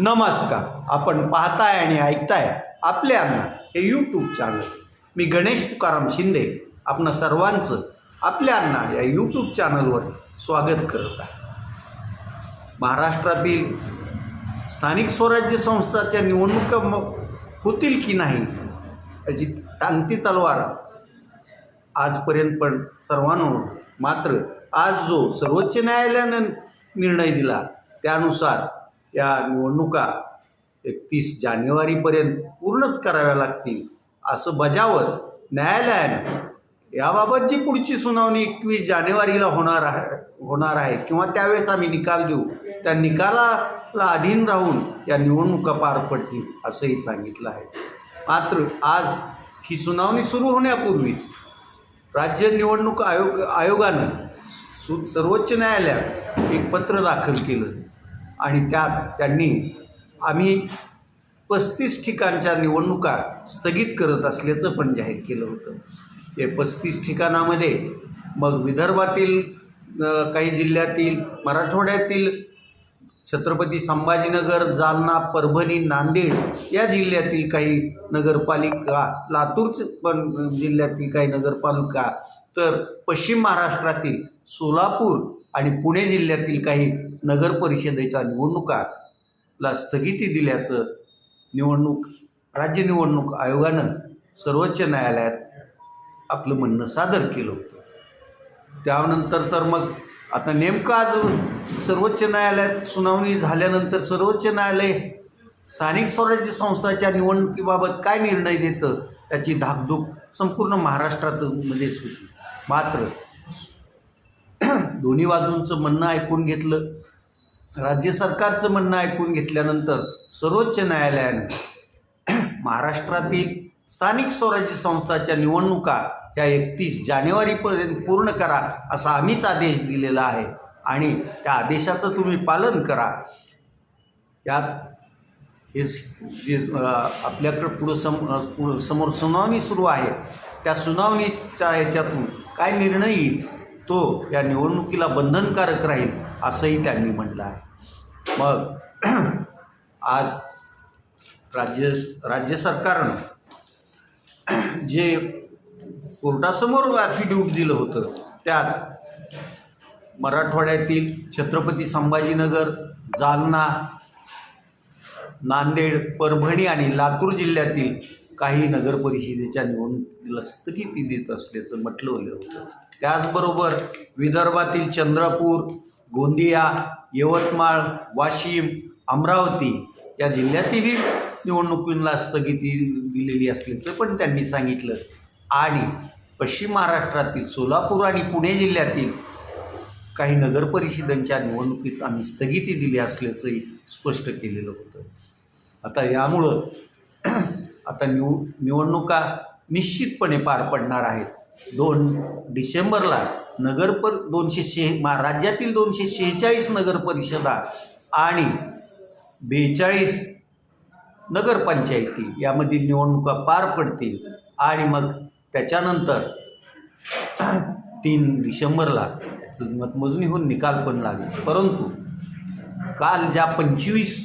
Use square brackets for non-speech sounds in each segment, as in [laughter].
नमस्कार. आपण पाहताय आणि ऐकताय आपले अण्णा हे यूट्यूब चॅनल मी गणेश तुकाराम शिंदे आपण सर्वांचं आपल्या अण्णा या यूट्यूब चॅनलवर स्वागत करत आहे. महाराष्ट्रातील स्थानिक स्वराज्य संस्थाच्या निवडणुका मग होतील की नाही याची टांगती तलवार आजपर्यंत पण सर्वांवर मात्र आज जो सर्वोच्च न्यायालयानं निर्णय दिला त्यानुसार या निवडणुका एकतीस जानेवारीपर्यंत पूर्णच कराव्या लागतील असं बजावत न्यायालयानं याबाबत जी पुढची सुनावणी एकवीस जानेवारीला होणार आहे होणार आहे किंवा त्यावेळेस आम्ही निकाल देऊ त्या निकालाला अधीन राहून या निवडणुका पार पडतील असंही सांगितलं आहे. मात्र आज ही सुनावणी सुरू होण्यापूर्वीच राज्य निवडणूक आयोग आयोगानं सु सर्वोच्च न्यायालयात एक पत्र दाखल केलं. आणि त्यात त्यांनी आम्ही पस्तीस ठिकाणच्या निवडणुका स्थगित करत असल्याचं पण जाहीर केलं होतं. ते पस्तीस ठिकाणामध्ये मग विदर्भातील काही जिल्ह्यातील मराठवाड्यातील छत्रपती संभाजीनगर जालना परभणी नांदेड या जिल्ह्यातील काही नगरपालिका लातूर पण जिल्ह्यातील काही नगरपालिका तर पश्चिम महाराष्ट्रातील सोलापूर आणि पुणे जिल्ह्यातील काही नगर परिषदेच्या निवडणुकाला स्थगिती दिल्याचं निवडणूक राज्य निवडणूक आयोगानं सर्वोच्च न्यायालयात आपलं म्हणणं सादर केलं होतं. त्यानंतर तर मग आता नेमकं आज सर्वोच्च न्यायालयात सुनावणी झाल्यानंतर सर्वोच्च न्यायालय स्थानिक स्वराज्य संस्थाच्या निवडणुकीबाबत काय निर्णय देतं त्याची धाकधूक संपूर्ण महाराष्ट्रातमध्येच होती मात्र दोन्ही बाजूंचं म्हणणं ऐकून घेतलं. राज्य सरकारचं म्हणणं ऐकून घेतल्यानंतर सर्वोच्च न्यायालयानं महाराष्ट्रातील स्थानिक स्वराज्य संस्थाच्या निवडणुका ह्या एकतीस जानेवारीपर्यंत पूर्ण करा असा आम्हीच आदेश दिलेला आहे. आणि त्या आदेशाचं तुम्ही पालन करा. यात हे जे आपल्याकडं पुढं सम पुढं समोर सुनावणी सुरू आहे. त्या सुनावणीच्या ह्याच्यातून काय निर्णय येईल तो या निवडणुकीला बंधनकारक राहील असंही त्यांनी म्हटलं आहे. मग [clears throat] आज राज्य राज्य सरकारनं [clears throat] जे कोर्टासमोर ॲफिडेविट दिलं होतं त्यात मराठवाड्यातील छत्रपती संभाजीनगर जालना नांदेड परभणी आणि लातूर जिल्ह्यातील काही नगरपरिषदेच्या निवडणुकीला स्थगिती देत असल्याचं म्हटलं होतं. त्याचबरोबर विदर्भातील चंद्रपूर गोंदिया यवतमाळ वाशिम अमरावती या जिल्ह्यातीलही निवडणुकींना स्थगिती दिलेली असल्याचं पण त्यांनी सांगितलं. आणि पश्चिम महाराष्ट्रातील सोलापूर आणि पुणे जिल्ह्यातील काही नगरपरिषदांच्या निवडणुकीत आम्ही स्थगिती दिली असल्याचंही स्पष्ट केलेलं होतं. आता यामुळं आता निव निवडणुका निश्चितपणे पार पडणार आहेत. दोन डिसेंबरला नगरपर दोनशे शे मा राज्यातील दोनशे शेहेचाळीस नगरपरिषदा आणि बेचाळीस नगरपंचायती यामधील निवडणुका पार पडतील. आणि मग त्याच्यानंतर तीन डिसेंबरला मतमोजणी होऊन निकाल पण लागेल. परंतु काल ज्या पंचवीस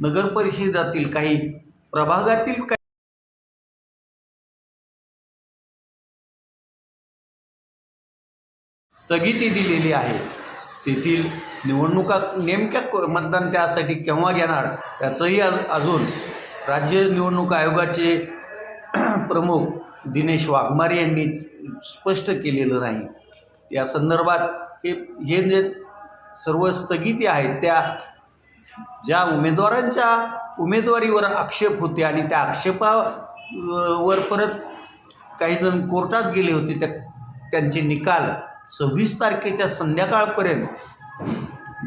नगरपरिषदातील काही प्रभागातील काही स्थगिती दिलेली आहे. तेथील निवडणुका नेमक्या क- मतदान त्यासाठी केव्हा घेणार त्याचंही अजून राज्य निवडणूक आयोगाचे [clears throat] प्रमुख दिनेश वाघमारे यांनी स्पष्ट केलेलं नाही. या संदर्भात हे हे जे सर्व स्थगिती आहेत त्या ज्या उमेदवारांच्या उमेदवारीवर आक्षेप होते आणि त्या आक्षेपा वर परत काही जण कोर्टात गेले होते त्या त्यांचे निकाल सव्वीस तारखेच्या संध्याकाळपर्यंत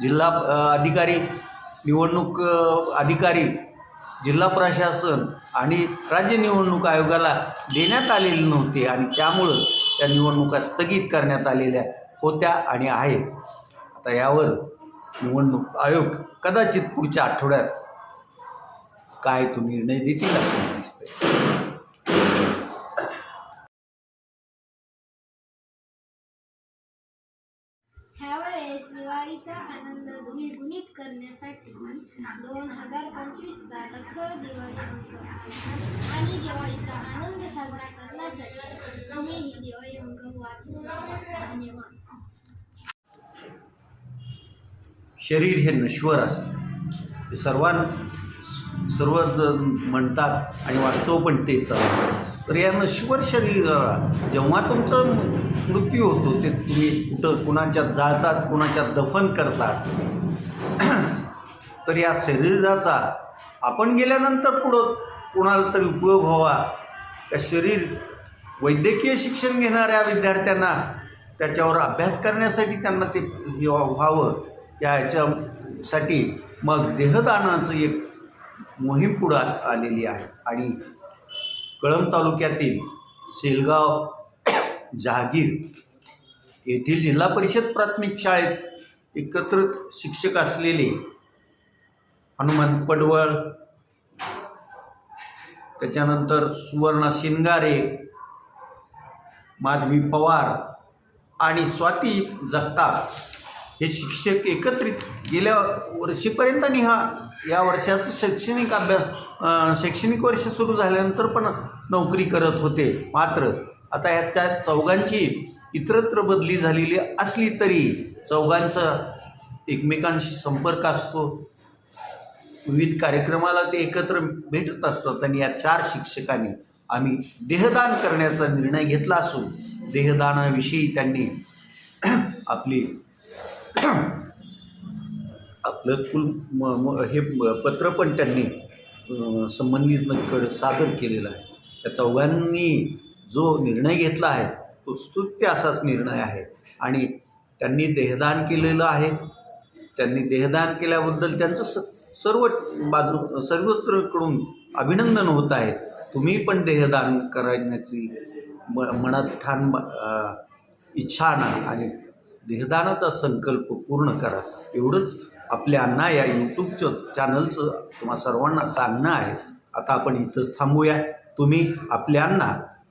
जिल्हा अधिकारी निवडणूक अधिकारी जिल्हा प्रशासन आणि राज्य निवडणूक आयोगाला देण्यात आलेले नव्हते आणि त्यामुळं त्या निवडणुका स्थगित करण्यात आलेल्या होत्या आणि आहेत. आता यावर निवडणूक आयोग कदाचित पुढच्या आठवड्यात काय तो निर्णय देतील असं दिसतंय. दिवाळीचा आनंद द्विगुणित करण्यासाठी दोन हजार पंचवीसचा दखल दिवाळी अंक आणि दिवाळीचा आनंद साजरा करण्यासाठी तुम्ही ही दिवाळी अंक वाचू शकता. धन्यवाद. शरीर हे नश्वर असतं. सर्वां सर्व म्हणतात आणि वास्तव पण तेच तर या नश्वर शरीर जेव्हा तुमचं मृत्यू होतो ते तुम्ही कुठं कुणाच्यात जाळतात कुणाच्यात दफन करतात. तर या शरीराचा आपण गेल्यानंतर पुढं कुणाला तरी उपयोग व्हावा. त्या शरीर वैद्यकीय शिक्षण घेणाऱ्या विद्यार्थ्यांना त्याच्यावर अभ्यास करण्यासाठी त्यांना ते व्हावं. या ह्याच्यासाठी मग देहदानाचं एक मोहीम पुढं आलेली आहे. आणि कळंब तालुक्यातील शेलगाव जहागीर येथील जिल्हा परिषद प्राथमिक शाळेत एकत्र शिक्षक असलेले हनुमान पडवळ त्याच्यानंतर सुवर्णा शिंगारे माधवी पवार आणि स्वाती जगताप हे शिक्षक एकत्रित गेल्या वर्षीपर्यंत आणि हा या वर्षाचं शैक्षणिक अभ्यास शैक्षणिक वर्ष सुरू झाल्यानंतर पण नोकरी करत होते. मात्र आता ह्याच्या चौघांची इतरत्र बदली झालेली असली तरी चौघांचा एकमेकांशी संपर्क असतो. विविध कार्यक्रमाला ते एकत्र भेटत असतात आणि या चार शिक्षकांनी आम्ही देहदान करण्याचा निर्णय घेतला असून देहदानाविषयी त्यांनी आपली आपलं कुल म म हे पत्र पण त्यांनी अं, संबंधितकडे सादर केलेलं आहे. त्या चौघांनी जो निर्णय घेतला आहे तो स्तुत्य असाच निर्णय आहे. आणि त्यांनी देहदान केलेलं आहे. त्यांनी देहदान केल्याबद्दल त्यांचं स सर्व बाजू सर्वत्रकडून अभिनंदन होत आहे. तुम्ही पण देहदान करण्याची म मनात ठाण इच्छा आणा आणि देहदानाचा संकल्प पूर्ण करा. एवढंच आपल्या अण्णा या यूट्यूबचं चॅनलचं तुम्हा सर्वांना सांगणं आहे. आता आपण इथंच थांबूया. तुम्ही आपल्या अण्णा